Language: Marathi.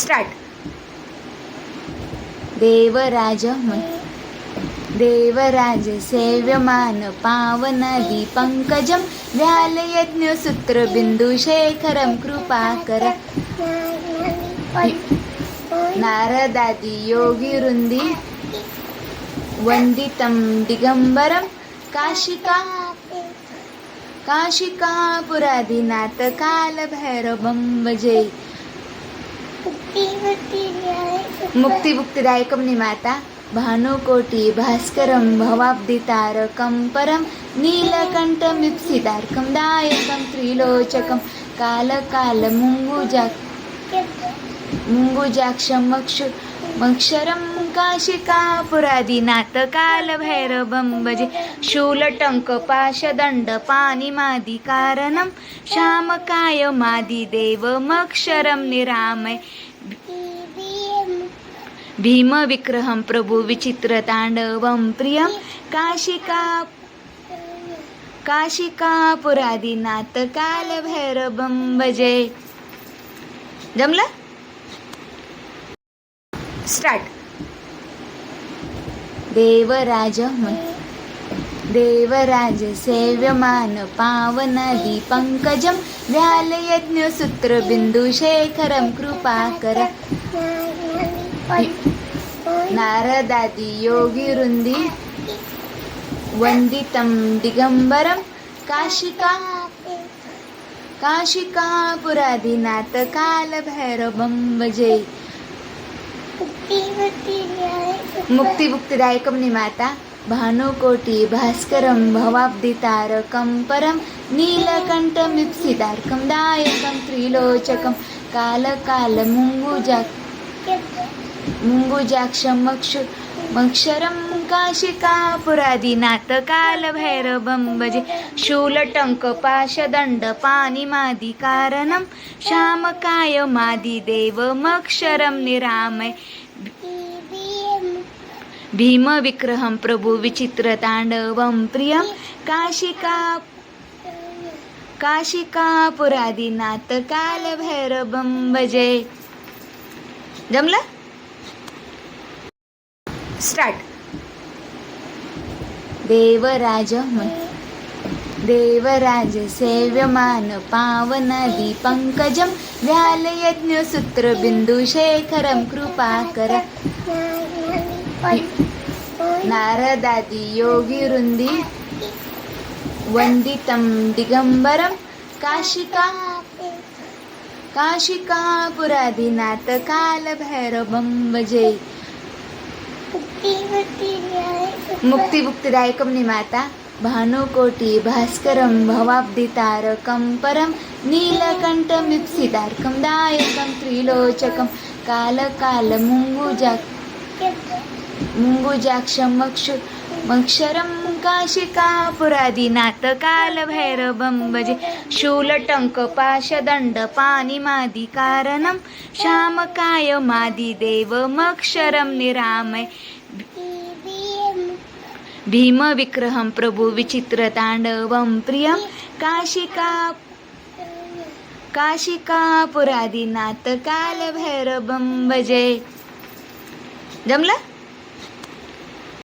स्टार्ट देवराज देवराज सेव्यमान पावनदी पंकजं व्यालयज्ञसूत्रबिन्दुशेखरं कृपाकर नारदादि योगिवृन्दी वन्दितं दिगम्बरं काशिका काशिकापुरादिनाथ कालभैरवं भजे मुक्ती मुक्तिदायकं निमाता। भानुकोटि भास्करं भवाब्दितारकं परं नीलकण्ठमिप्सितार्कं दायकं त्रिलोचकं कालकालमुङ्गुजा मुङ्गुजाक्षमक्षु मक्षरं काशिकापुरादिनाथ कालभैरवं भजे। शूलटङ्कपाशदण्डपानिमादिकारणं श्यामकायमादिदेवमक्षरं निरामय। भीमविग्रहं प्रभुविचित्रताण्डवं प्रियं काशिका काशिकापुरादिनाथ कालभैरवं भजे. जमलं? स्टार्ट. देवराज देवराज सेव्यमान पावनदी पंकजं व्यालयज्ञसूत्रबिन्दुशेखरं कृपाकर नारदादि योगिवृन्दी वन्दितं दिगम्बरं काशिका काशिकापुरादिनाथ कालभैरवं भजे मुक्ती मुक्तिदायकं निमाता भानुकोटि भास्करं भवाब्दितारकं परं नीलकण्ठमिप्सितार्कं दायकं त्रिलोचकं कालकालमुङ्गुजा मुङ्गुजाक्षमक्षु मक्षरं काशिकापुरादिनाथ कालभैरवं भजे। शूलटङ्कपाशदण्डपानिमादिकारणं श्यामकायमादिदेवमक्षरं निरामय भीमविग्रहं प्रभुविचित्रताण्डवं प्रियं काशिका काशिकापुरादिनाथ कालभैरवं भजे। जमलं? स्टार्ट. देवराज देवराज सेव्यमान पावनदी पंकजं व्यालयज्ञसूत्रबिन्दुशेखरं कृपाकर नारदादि योगिवृन्दी वन्दितं दिगम्बरं काशिका काशिकापुरादिनाथ कालभैरवं भजे मुक्ती निमाता भानुकोटि भास्करं भवाब्दितारकं परं नीलकण्ठमिप्सितार्कं दायकं त्रिलोचकं कालकालमुङ्गुजा मुङ्गुजाक्षमक्षु मक्षरं काशिकापुरादिनाथ कालभैरवं भजे। शूलटङ्कपाशदण्डपानिमादिकारणं श्यामकायमादिदेवमक्षरं निरामय। भीमविग्रहं प्रभुविचित्रताण्डवं प्रियं। काशिका काशिकापुरादिनाथ कालभैरवं भजे। जमलं?